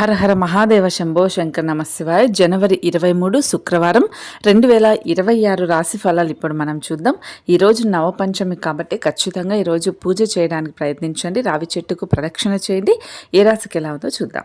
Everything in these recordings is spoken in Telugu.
హర హర మహాదేవ శంభో శంకర్ నమశివాయ. జనవరి ఇరవై మూడు శుక్రవారం రెండు వేల ఇరవై ఆరు రాశి ఫలాలు ఇప్పుడు మనం చూద్దాం. ఈరోజు నవపంచమి కాబట్టి ఖచ్చితంగా ఈరోజు పూజ చేయడానికి ప్రయత్నించండి. రావి చెట్టుకు ప్రదక్షిణ చేయండి. ఏ రాశికి ఎలా ఉందో చూద్దాం.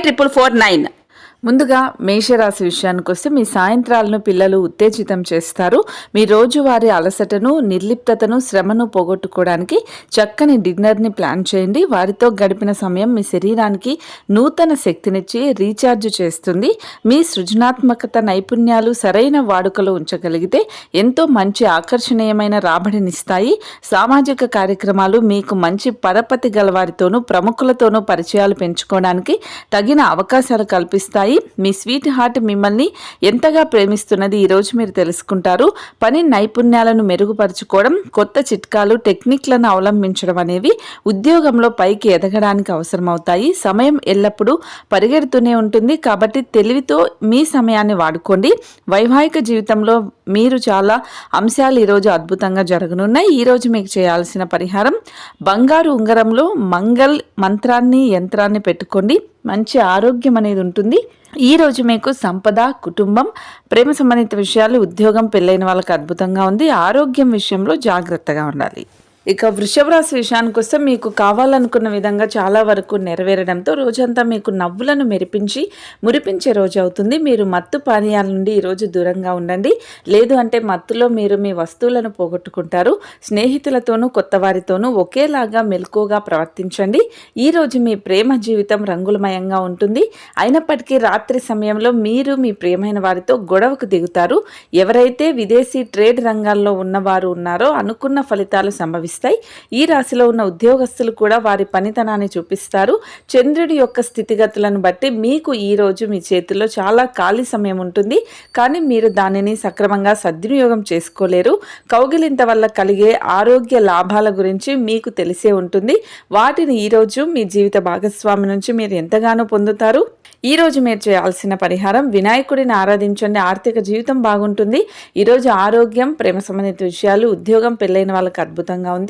triple four nine ముందుగా మేషరాశి విషయానికి వస్తే మీ సాయంత్రాలను పిల్లలు ఉత్తేజితం చేస్తారు. మీ రోజువారి అలసటను నిర్లిప్తతను శ్రమను పోగొట్టుకోవడానికి చక్కని డిన్నర్ని ప్లాన్ చేయండి. వారితో గడిపిన సమయం మీ శరీరానికి నూతన శక్తినిచ్చి రీఛార్జ్ చేస్తుంది. మీ సృజనాత్మకత నైపుణ్యాలు సరైన వాడుకలో ఉంచగలిగితే ఎంతో మంచి ఆకర్షణీయమైన రాబడినిస్తాయి. సామాజిక కార్యక్రమాలు మీకు మంచి పరపతి గలవారితోనూ ప్రముఖులతోనూ పరిచయాలు పెంచుకోవడానికి తగిన అవకాశాలు కల్పిస్తాయి. మీ స్వీట్ హార్ట్ మిమ్మల్ని ఎంతగా ప్రేమిస్తున్నది ఈరోజు మీరు తెలుసుకుంటారు. పని నైపుణ్యాలను మెరుగుపరుచుకోవడం కొత్త చిట్కాలు టెక్నిక్లను అవలంబించడం అనేవి ఉద్యోగంలో పైకి ఎదగడానికి అవసరమవుతాయి. సమయం ఎల్లప్పుడూ పరిగెడుతూనే ఉంటుంది. కాబట్టి తెలివితో మీ సమయాన్ని వాడుకోండి. వైవాహిక జీవితంలో మీరు చాలా అంశాలు ఈరోజు అద్భుతంగా జరగనున్నాయి. ఈరోజు మీకు చేయాల్సిన పరిహారం బంగారు ఉంగరంలో మంగల్ మంత్రాన్ని యంత్రాన్ని పెట్టుకోండి. మంచి ఆరోగ్యం అనేది ఉంటుంది. ఈ రోజు మీకు సంపద కుటుంబం ప్రేమ సంబంధిత విషయాలు ఉద్యోగం పెళ్ళైన వాళ్ళకి అద్భుతంగా ఉంది. ఆరోగ్యం విషయంలో జాగ్రత్తగా ఉండాలి. ఇక వృషభ రాశి విషయానికి వస్తే మీకు కావాలనుకున్న విధంగా చాలా వరకు నెరవేరడంతో రోజంతా మీకు నవ్వులను మెరిపించి మురిపించే రోజు అవుతుంది. మీరు మత్తు పానీయాల నుండి ఈరోజు దూరంగా ఉండండి. లేదు అంటే మత్తులో మీరు మీ వస్తువులను పోగొట్టుకుంటారు. స్నేహితులతోనూ కొత్త వారితోనూ ఒకేలాగా మెలకుగా ప్రవర్తించండి. ఈరోజు మీ ప్రేమ జీవితం రంగులమయంగా ఉంటుంది. అయినప్పటికీ రాత్రి సమయంలో మీరు మీ ప్రేమైన వారితో గొడవకు దిగుతారు. ఎవరైతే విదేశీ ట్రేడ్ రంగాల్లో ఉన్నవారు ఉన్నారో అనుకున్న ఫలితాలు సంభవిస్తాయి. ఈ రాశిలో ఉన్న ఉద్యోగస్తులు కూడా వారి పనితనాన్ని చూపిస్తారు. చంద్రుడి యొక్క స్థితిగతులను బట్టి మీకు ఈ రోజు మీ చేతిలో చాలా ఖాళీ సమయం ఉంటుంది. కానీ మీరు దానిని సక్రమంగా సద్వినియోగం చేసుకోలేరు. కౌగిలింత వల్ల కలిగే ఆరోగ్య లాభాల గురించి మీకు తెలిసే ఉంటుంది. వాటిని ఈరోజు మీ జీవిత భాగస్వామి నుంచి మీరు ఎంతగానో పొందుతారు? ఈ రోజు మీరు చేయాల్సిన పరిహారం వినాయకుడిని ఆరాధించండి. ఆర్థిక జీవితం బాగుంటుంది. ఈరోజు ఆరోగ్యం ప్రేమ సంబంధిత విషయాలు ఉద్యోగం పెళ్ళైన వాళ్ళకి అద్భుతంగా ఉంది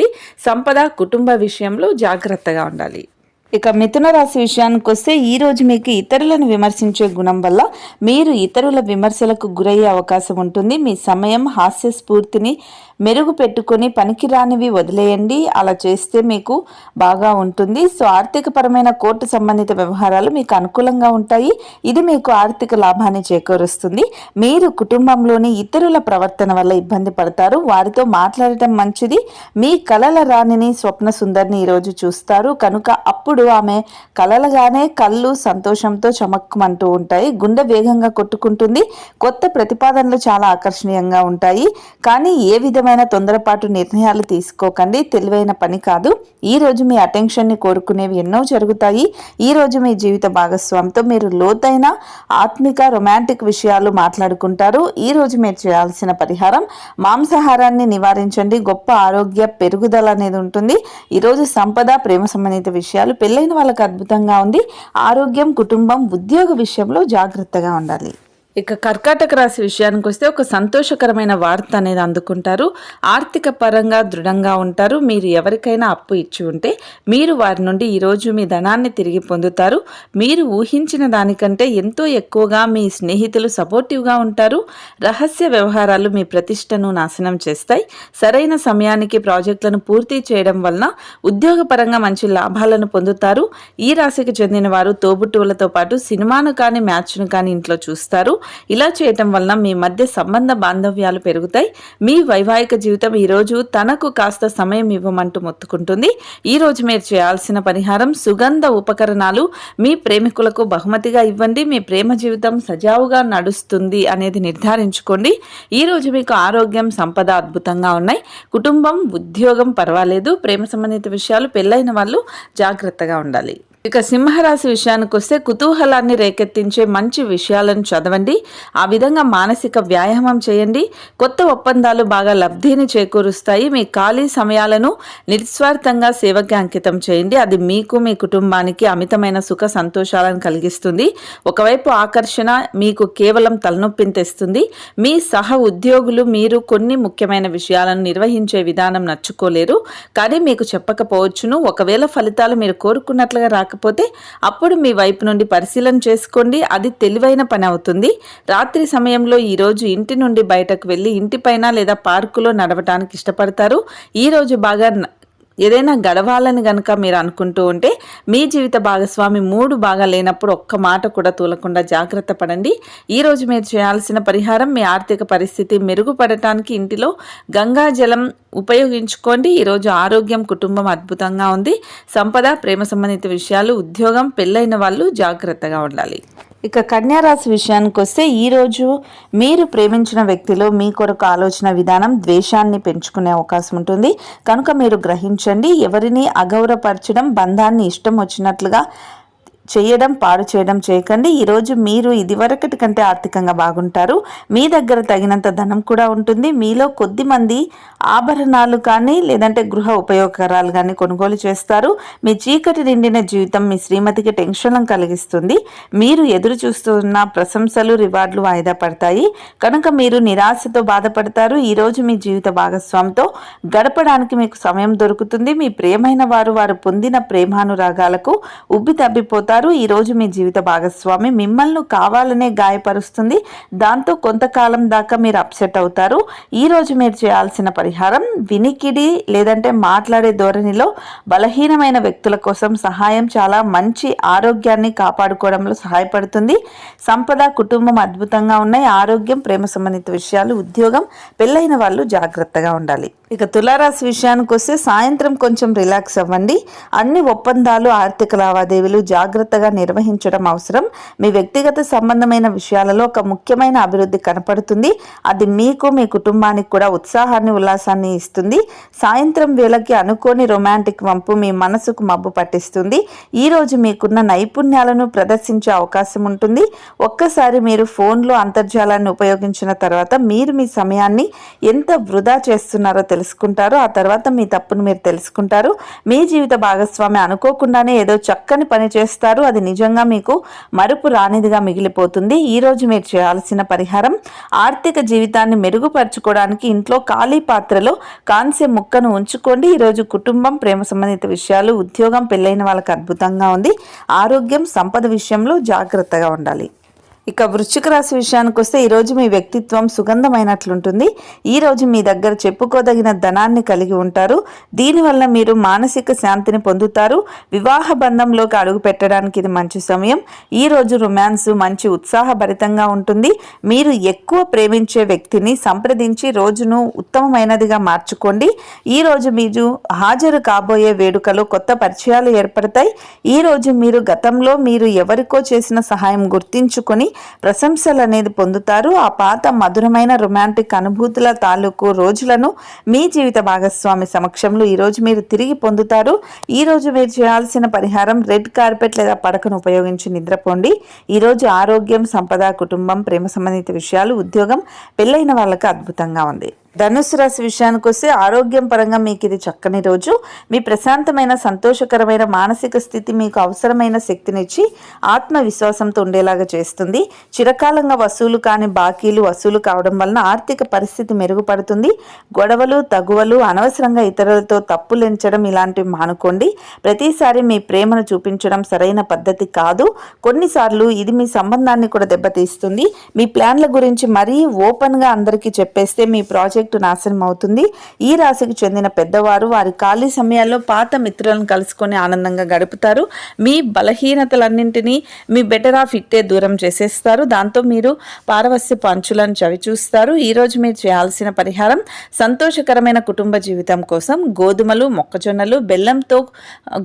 సంపద కుటుంబ విషయంలో జాగ్రత్తగా ఉండాలి. ఇక మిథున రాశి విషయానికి వస్తే ఈ రోజు మీకు ఇతరులను విమర్శించే గుణం వల్ల మీరు ఇతరుల విమర్శలకు గురయ్యే అవకాశం ఉంటుంది. మీ సమయం హాస్య స్ఫూర్తిని మెరుగు పెట్టుకొని పనికిరానివి వదిలేయండి. అలా చేస్తే మీకు బాగా ఉంటుంది. సో ఆర్థికపరమైన కోర్టు సంబంధిత వ్యవహారాలు మీకు అనుకూలంగా ఉంటాయి. ఇది మీకు ఆర్థిక లాభాన్ని చేకూరుస్తుంది. మీరు కుటుంబంలోని ఇతరుల ప్రవర్తన వల్ల ఇబ్బంది పడతారు. వారితో మాట్లాడటం మంచిది. మీ కలల రాణిని స్వప్న సుందరిని ఈరోజు చూస్తారు. కనుక అప్పుడు ఆమె కలలగానే కళ్ళు సంతోషంతో చమక్కుమంటూ ఉంటాయి. గుండె వేగంగా కొట్టుకుంటుంది. కొత్త ప్రతిపాదనలు చాలా ఆకర్షణీయంగా ఉంటాయి. కానీ ఏ విధమైన తొందరపాటు నిర్ణయాలు తీసుకోకండి. తెలివైన పని కాదు. ఈ రోజు మీ అటెన్షన్ని కోరుకునేవి ఎన్నో జరుగుతాయి. ఈ రోజు మీ జీవిత భాగస్వామితో మీరు లోతైన ఆత్మిక రొమాంటిక్ విషయాలు మాట్లాడుకుంటారు. ఈ రోజు మీరు చేయాల్సిన పరిహారం మాంసాహారాన్ని నివారించండి. గొప్ప ఆరోగ్య పెరుగుదల అనేది ఉంటుంది. ఈరోజు సంపద ప్రేమ సంబంధిత విషయాలు పెళ్ళైన వాళ్ళకి అద్భుతంగా ఉంది. ఆరోగ్యం కుటుంబం ఉద్యోగ విషయంలో జాగ్రత్తగా ఉండాలి. ఇక కర్కాటక రాశి విషయానికి వస్తే ఒక సంతోషకరమైన వార్త అనేది అందుకుంటారు. ఆర్థిక పరంగా దృఢంగా ఉంటారు. మీరు ఎవరికైనా అప్పు ఇచ్చి ఉంటే మీరు వారి నుండి ఈరోజు మీ ధనాన్ని తిరిగి పొందుతారు. మీరు ఊహించిన దానికంటే ఎంతో ఎక్కువగా మీ స్నేహితులు సపోర్టివ్గా ఉంటారు. రహస్య వ్యవహారాలు మీ ప్రతిష్టను నాశనం చేస్తాయి. సరైన సమయానికి ప్రాజెక్టులను పూర్తి చేయడం వలన ఉద్యోగపరంగా మంచి లాభాలను పొందుతారు. ఈ రాశికి చెందిన వారు తోబుట్టువులతో పాటు సినిమాను కానీ మ్యాచ్ను కానీ ఇంట్లో చూస్తారు. ఇలా చేయటం వలన మీ మధ్య సంబంధ బాంధవ్యాలు పెరుగుతాయి. మీ వైవాహిక జీవితం ఈరోజు తనకు కాస్త సమయం ఇవ్వమంటూ మొత్తుకుంటుంది. ఈ రోజు మీరు చేయాల్సిన పరిహారం సుగంధ ఉపకరణాలు. మీ ప్రేమికులకు బహుమతిగా ఇవ్వండి. మీ ప్రేమ జీవితం సజావుగా నడుస్తుంది అనేది నిర్ధారించుకోండి. ఈ రోజు మీకు ఆరోగ్యం సంపద అద్భుతంగా ఉన్నాయి. కుటుంబం ఉద్యోగం పర్వాలేదు. ప్రేమ సంబంధిత విషయాలు పెళ్ళైన వాళ్ళు జాగ్రత్తగా ఉండాలి. ఇక సింహరాశి విషయానికి వస్తే కుతూహలాన్ని రేకెత్తించే మంచి విషయాలను చదవండి. ఆ విధంగా మానసిక వ్యాయామం చేయండి. కొత్త ఒప్పందాలు బాగా లబ్ధిని చేకూరుస్తాయి. మీ ఖాళీ సమయాలను నిస్వార్థంగా సేవకి అంకితం చేయండి. అది మీకు మీ కుటుంబానికి అమితమైన సుఖ సంతోషాలను కలిగిస్తుంది. ఒకవైపు ఆకర్షణ మీకు కేవలం తలనొప్పిని తెస్తుంది. మీ సహ ఉద్యోగులు మీరు కొన్ని ముఖ్యమైన విషయాలను నిర్వహించే విధానం నచ్చుకోలేరు. కానీ మీకు చెప్పకపోవచ్చును. ఒకవేళ ఫలితాలు మీరు కోరుకున్నట్లుగా రాకపోతే అప్పుడు మీ వైపు నుండి పరిశీలన చేసుకోండి. అది తెలివైన పని అవుతుంది. రాత్రి సమయంలో ఈరోజు ఇంటి నుండి బయటకు వెళ్ళి ఇంటిపైన లేదా పార్కులో నడవటానికి ఇష్టపడతారు. ఈరోజు బాగా ఏదైనా గడవాలని గనక మీరు అనుకుంటూ ఉంటే మీ జీవిత భాగస్వామి మూడు బాగా లేనప్పుడు ఒక్క మాట కూడా తూలకుండా జాగ్రత్త పడండి. ఈరోజు మీరు చేయాల్సిన పరిహారం మీ ఆర్థిక పరిస్థితి మెరుగుపడటానికి ఇంటిలో గంగా జలం ఉపయోగించుకోండి. ఈరోజు ఆరోగ్యం కుటుంబం అద్భుతంగా ఉంది. సంపద ప్రేమ సంబంధిత విషయాలు ఉద్యోగం పెళ్ళైన వాళ్ళు జాగ్రత్తగా ఉండాలి. ఇక కన్యారాశి విషయానికి వస్తే ఈరోజు మీరు ప్రేమించిన వ్యక్తిలో మీ కొరకు ఆలోచన విధానం ద్వేషాన్ని పెంచుకునే అవకాశం ఉంటుంది. కనుక మీరు గ్రహించండి ఎవరిని అగౌరవపరచడం బంధాన్ని ఇష్టం వచ్చినట్లుగా చేయడం పాడు చేయడం చేయకండి. ఈరోజు మీరు ఇదివరకటి కంటే ఆర్థికంగా బాగుంటారు. మీ దగ్గర తగినంత ధనం కూడా ఉంటుంది. మీలో కొద్దిమంది ఆభరణాలు కానీ లేదంటే గృహ ఉపయోగకరాలు కానీ కొనుగోలు చేస్తారు. మీ చీకటి నిండిన జీవితం మీ శ్రీమతికి టెన్షన్ కలిగిస్తుంది. మీరు ఎదురు చూస్తున్న ప్రశంసలు రివార్డులు వాయిదా పడతాయి. కనుక మీరు నిరాశతో బాధపడతారు. ఈరోజు మీ జీవిత భాగస్వామితో గడపడానికి మీకు సమయం దొరుకుతుంది. మీ ప్రియమైన వారు వారు పొందిన ప్రేమానురాగాలకు ఉబ్బి తబ్బిపోతారు. ఈరోజు మీ జీవిత భాగస్వామి మిమ్మల్ని కావాలనే గాయపరుస్తుంది. దాంతో కొంతకాలం దాకా మీరు అప్సెట్ అవుతారు. ఈరోజు మీరు చేయాల్సిన పరిహారం వినికిడి లేదంటే మాట్లాడే ధోరణిలో బలహీనమైన వ్యక్తుల కోసం సహాయం చాలా మంచి ఆరోగ్యాన్ని కాపాడుకోవడంలో సహాయపడుతుంది. సంపద కుటుంబం అద్భుతంగా ఉన్నాయి. ఆరోగ్యం ప్రేమ సంబంధిత విషయాలు ఉద్యోగం పెళ్ళైన వాళ్ళు జాగ్రత్తగా ఉండాలి. ఇక తులారాశి విషయానికి వస్తే సాయంత్రం కొంచెం రిలాక్స్ అవ్వండి. అన్ని ఒప్పందాలు ఆర్థిక లావాదేవీలు జాగ్రత్తగా నిర్వహించడం అవసరం. మీ వ్యక్తిగత సంబంధమైన విషయాలలో ఒక ముఖ్యమైన అభివృద్ధి కనపడుతుంది. అది మీకు మీ కుటుంబానికి కూడా ఉత్సాహాన్ని ఉల్లాసాన్ని ఇస్తుంది. సాయంత్రం వేళకి అనుకోని రొమాంటిక్ వంపు మీ మనసుకు మబ్బు పట్టిస్తుంది. ఈరోజు మీకున్న నైపుణ్యాలను ప్రదర్శించే అవకాశం ఉంటుంది. ఒక్కసారి మీరు ఫోన్లో అంతర్జాలాన్ని ఉపయోగించిన తర్వాత మీరు మీ సమయాన్ని ఎంత వృధా చేస్తున్నారో తెలుసు. తెలుసుకుంటారు. ఆ తర్వాత మీ తప్పును మీరు తెలుసుకుంటారు. మీ జీవిత భాగస్వామి అనుకోకుండానే ఏదో చక్కని పని చేస్తారు. అది నిజంగా మీకు మరుపు రానిదిగా మిగిలిపోతుంది. ఈరోజు మీరు చేయాల్సిన పరిహారం ఆర్థిక జీవితాన్ని మెరుగుపరచుకోవడానికి ఇంట్లో ఖాళీ పాత్రలో కాంస్య ముక్కను ఉంచుకోండి. ఈరోజు కుటుంబం ప్రేమ సంబంధిత విషయాలు ఉద్యోగం పెళ్ళైన వాళ్ళకి అద్భుతంగా ఉంది. ఆరోగ్యం సంపద విషయంలో జాగ్రత్తగా ఉండాలి. ఇక వృశ్చిక రాశి విషయానికి వస్తే ఈరోజు మీ వ్యక్తిత్వం సుగంధమైనట్లుంటుంది. ఈరోజు మీ దగ్గర చెప్పుకోదగిన ధనాన్ని కలిగి ఉంటారు. దీనివల్ల మీరు మానసిక శాంతిని పొందుతారు. వివాహ బంధంలోకి అడుగు పెట్టడానికి ఇది మంచి సమయం. ఈ రోజు రొమాన్స్ మంచి ఉత్సాహభరితంగా ఉంటుంది. మీరు ఎక్కువ ప్రేమించే వ్యక్తిని సంప్రదించి రోజును ఉత్తమమైనదిగా మార్చుకోండి. ఈ రోజు మీరు హాజరు కాబోయే వేడుకలో కొత్త పరిచయాలు ఏర్పడతాయి. ఈ రోజు మీరు గతంలో మీరు ఎవరికో చేసిన సహాయం గుర్తించుకొని ప్రశంసలు అనేది పొందుతారు. ఆ పాత మధురమైన రొమాంటిక్ అనుభూతుల తాలూకు రోజులను మీ జీవిత భాగస్వామి సమక్షంలో ఈరోజు మీరు తిరిగి పొందుతారు. ఈ రోజు మీరు చేయాల్సిన పరిహారం రెడ్ కార్పెట్ లేదా పడకను ఉపయోగించి నిద్రపోండి. ఈ రోజు ఆరోగ్యం సంపద కుటుంబం ప్రేమ సంబంధిత విషయాలు ఉద్యోగం పెళ్ళైన వాళ్ళకి అద్భుతంగా ఉంది. ధనుసు రాశి విషయానికి వస్తే ఆరోగ్యం పరంగా మీకు ఇది చక్కని రోజు. మీ ప్రశాంతమైన సంతోషకరమైన మానసిక స్థితి మీకు అవసరమైన శక్తినిచ్చి ఆత్మవిశ్వాసంతో ఉండేలాగా చేస్తుంది. చిరకాలంగా వసూలు కాని బాకీలు వసూలు కావడం వలన ఆర్థిక పరిస్థితి మెరుగుపడుతుంది. గొడవలు తగువలు అనవసరంగా ఇతరులతో తప్పులెంచడం ఇలాంటివి మానుకోండి. ప్రతిసారి మీ ప్రేమను చూపించడం సరైన పద్ధతి కాదు. కొన్నిసార్లు ఇది మీ సంబంధాన్ని కూడా దెబ్బతీస్తుంది. మీ ప్లాన్ల గురించి మరీ ఓపెన్గా అందరికీ చెప్పేస్తే మీ ప్రాజెక్ట్ ప్రాజెక్టు నాశనం అవుతుంది ఈ రాశికి చెందిన పెద్దవారు వారి ఖాళీ సమయాల్లో పాత మిత్రులను కలుసుకొని ఆనందంగా గడుపుతారు. మీ బలహీనతలన్నింటినీ మీ బెటర్ ఆఫ్ ఇట్టే దూరం చేసేస్తారు. దాంతో మీరు పారవస్య పంచులను చవి చూస్తారు ఈరోజు మీరు చేయాల్సిన పరిహారం సంతోషకరమైన కుటుంబ జీవితం కోసం గోధుమలు మొక్కజొన్నలు బెల్లంతో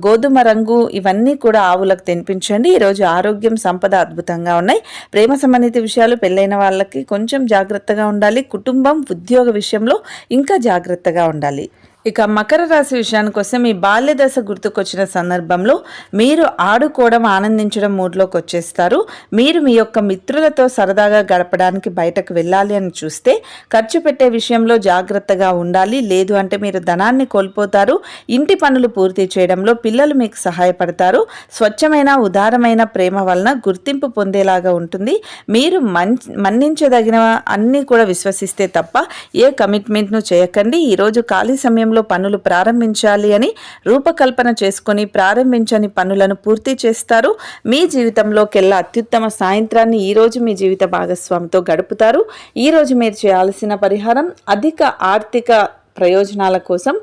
గోధుమ రంగు ఇవన్నీ కూడా ఆవులకు తినిపించండి. ఈరోజు ఆరోగ్యం సంపద అద్భుతంగా ఉన్నాయి. ప్రేమ సంబంధిత విషయాలు పెళ్ళైన వాళ్ళకి కొంచెం జాగ్రత్తగా ఉండాలి. కుటుంబం ఉద్యోగ విషయంలో ఇంకా జాగ్రత్తగా ఉండాలి. ఇక మకర రాశి విషయానికి వస్తే మీ బాల్య దశ గుర్తుకొచ్చిన సందర్భంలో మీరు ఆడుకోవడం ఆనందించడం మూడ్లోకి వచ్చేస్తారు. మీరు మీ యొక్క మిత్రులతో సరదాగా గడపడానికి బయటకు వెళ్ళాలి అని చూస్తే ఖర్చు పెట్టే విషయంలో జాగ్రత్తగా ఉండాలి. లేదు అంటే మీరు ధనాన్ని కోల్పోతారు. ఇంటి పనులు పూర్తి చేయడంలో పిల్లలు మీకు సహాయపడతారు. స్వచ్ఛమైన ఉదారమైన ప్రేమ వలన గుర్తింపు పొందేలాగా ఉంటుంది. మీరు మన్ మన్నించదగిన అన్నీ కూడా విశ్వసిస్తే తప్ప ఏ కమిట్మెంట్ను చేయకండి. ఈరోజు ఖాళీ సమయంలో పనులు ప్రారంభించాలి అని రూపకల్పన చేసుకొని ప్రారంభించని పనులను పూర్తి చేస్తారు. మీ జీవితంలోకెల్లా అత్యుత్తమ సాయంత్రాన్ని ఈరోజు మీ జీవిత భాగస్వామితో గడుపుతారు. ఈరోజు మీరు చేయాల్సిన పరిహారం అధిక ఆర్థిక ప్రయోజనాల కోసం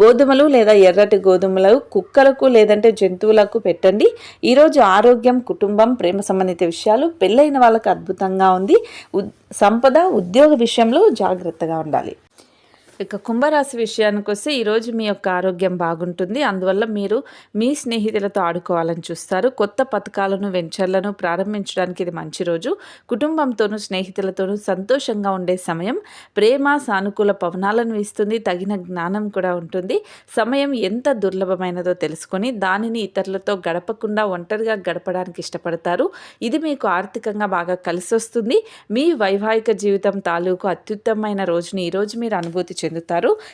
గోధుమలు లేదా ఎర్రటి గోధుమలు కుక్కలకు లేదంటే జంతువులకు పెట్టండి. ఈరోజు ఆరోగ్యం కుటుంబం ప్రేమ సంబంధిత విషయాలు పెళ్ళైన వాళ్ళకు అద్భుతంగా ఉంది సంపద ఉద్యోగ విషయంలో జాగ్రత్తగా ఉండాలి. ఇక కుంభరాశి విషయానికి వస్తే ఈరోజు మీ యొక్క ఆరోగ్యం బాగుంటుంది. అందువల్ల మీరు మీ స్నేహితులతో ఆడుకోవాలని చూస్తారు. కొత్త పథకాలను వెంచర్లను ప్రారంభించడానికి ఇది మంచి రోజు. కుటుంబంతోనూ స్నేహితులతోనూ సంతోషంగా ఉండే సమయం ప్రేమ సానుకూల పవనాలను ఇస్తుంది. తగిన జ్ఞానం కూడా ఉంటుంది. సమయం ఎంత దుర్లభమైనదో తెలుసుకొని దానిని ఇతరులతో గడపకుండా ఒంటరిగా గడపడానికి ఇష్టపడతారు. ఇది మీకు ఆర్థికంగా బాగా కలిసి వస్తుంది మీ వైవాహిక జీవితం తాలూకు అత్యుత్తమమైన రోజుని ఈరోజు మీరు అనుభూతి చెందుతారు.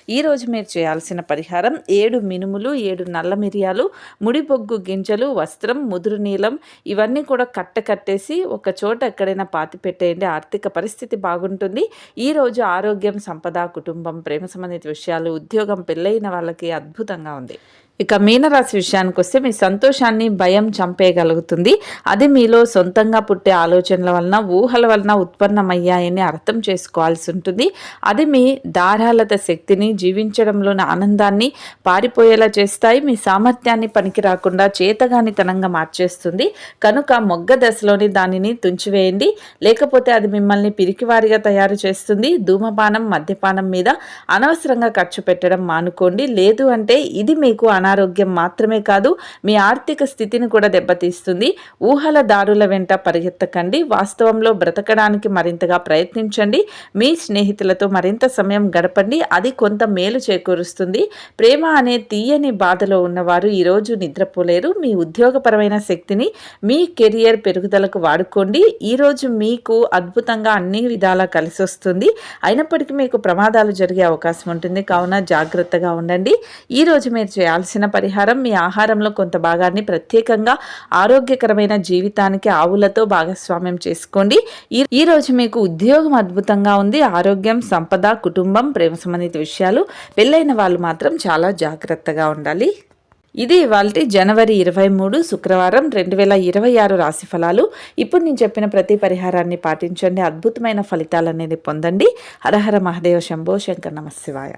ఈరోజు మీరు చేయాల్సిన పరిహారం ఏడు మినుములు ఏడు నల్ల మిరియాలు ముడిబొగ్గు గింజలు వస్త్రం ముదురు నీలం ఇవన్నీ కూడా కట్ట కట్టేసి ఒక చోట ఎక్కడైనా పాతి పెట్టేయండి. ఆర్థిక పరిస్థితి బాగుంటుంది. ఈరోజు ఆరోగ్యం సంపద కుటుంబం ప్రేమ సంబంధిత విషయాలు ఉద్యోగం పెళ్ళైన వాళ్ళకి అద్భుతంగా ఉంది. ఇక మీనరాశి విషయానికి వస్తే మీ సంతోషాన్ని భయం చంపేయగలుగుతుంది. అది మీలో సొంతంగా పుట్టే ఆలోచనల వలన ఊహల వలన ఉత్పన్నమయ్యాయని అర్థం చేసుకోవాల్సి ఉంటుంది. అది మీ దారాలత శక్తిని జీవించడంలోని ఆనందాన్ని పారిపోయేలా చేస్తాయి. మీ సామర్థ్యాన్ని పనికి రాకుండా చేతగానితనంగా మార్చేస్తుంది. కనుక మొగ్గ దశలోని దానిని తుంచివేయండి. లేకపోతే అది మిమ్మల్ని పిరికివారిగా తయారు చేస్తుంది. ధూమపానం మద్యపానం మీద అనవసరంగా ఖర్చు పెట్టడం మానుకోండి. లేదు అంటే ఇది మీకు అనారోగ్యం మాత్రమే కాదు మీ ఆర్థిక స్థితిని కూడా దెబ్బతీస్తుంది. ఊహల దారుల వెంట పరిగెత్తకండి. వాస్తవంలో బ్రతకడానికి మరింతగా ప్రయత్నించండి. మీ స్నేహితులతో మరింత సమయం గడపండి. అది కొంత మేలు చేకూరుస్తుంది. ప్రేమ అనే తీయని బాధలో ఉన్నవారు ఈరోజు నిద్రపోలేరు. మీ ఉద్యోగపరమైన శక్తిని మీ కెరియర్ పెరుగుదలకు వాడుకోండి. ఈరోజు మీకు అద్భుతంగా అన్ని విధాలా కలిసి వస్తుంది అయినప్పటికీ మీకు ప్రమాదాలు జరిగే అవకాశం ఉంటుంది. కావున జాగ్రత్తగా ఉండండి. ఈరోజు మీరు చేయాల్సిన పరిహారం మీ ఆహారంలో కొంత భాగాన్ని ప్రత్యేకంగా ఆరోగ్యకరమైన జీవితానికి ఆవులతో భాగస్వామ్యం చేసుకోండి. ఈ రోజు మీకు ఉద్యోగం అద్భుతంగా ఉంది. ఆరోగ్యం సంపద కుటుంబం ప్రేమ సంబంధిత విషయాలు పెళ్ళైన వాళ్ళు మాత్రం చాలా జాగ్రత్తగా ఉండాలి. ఇది ఇవాళ జనవరి ఇరవై మూడు శుక్రవారం రెండు వేల ఇరవై ఆరు రాశి ఫలాలు. ఇప్పుడు నేను చెప్పిన ప్రతి పరిహారాన్ని పాటించండి. అద్భుతమైన ఫలితాలు అనేది పొందండి హరహర మహదేవ శంభో శంకర్ నమశివాయ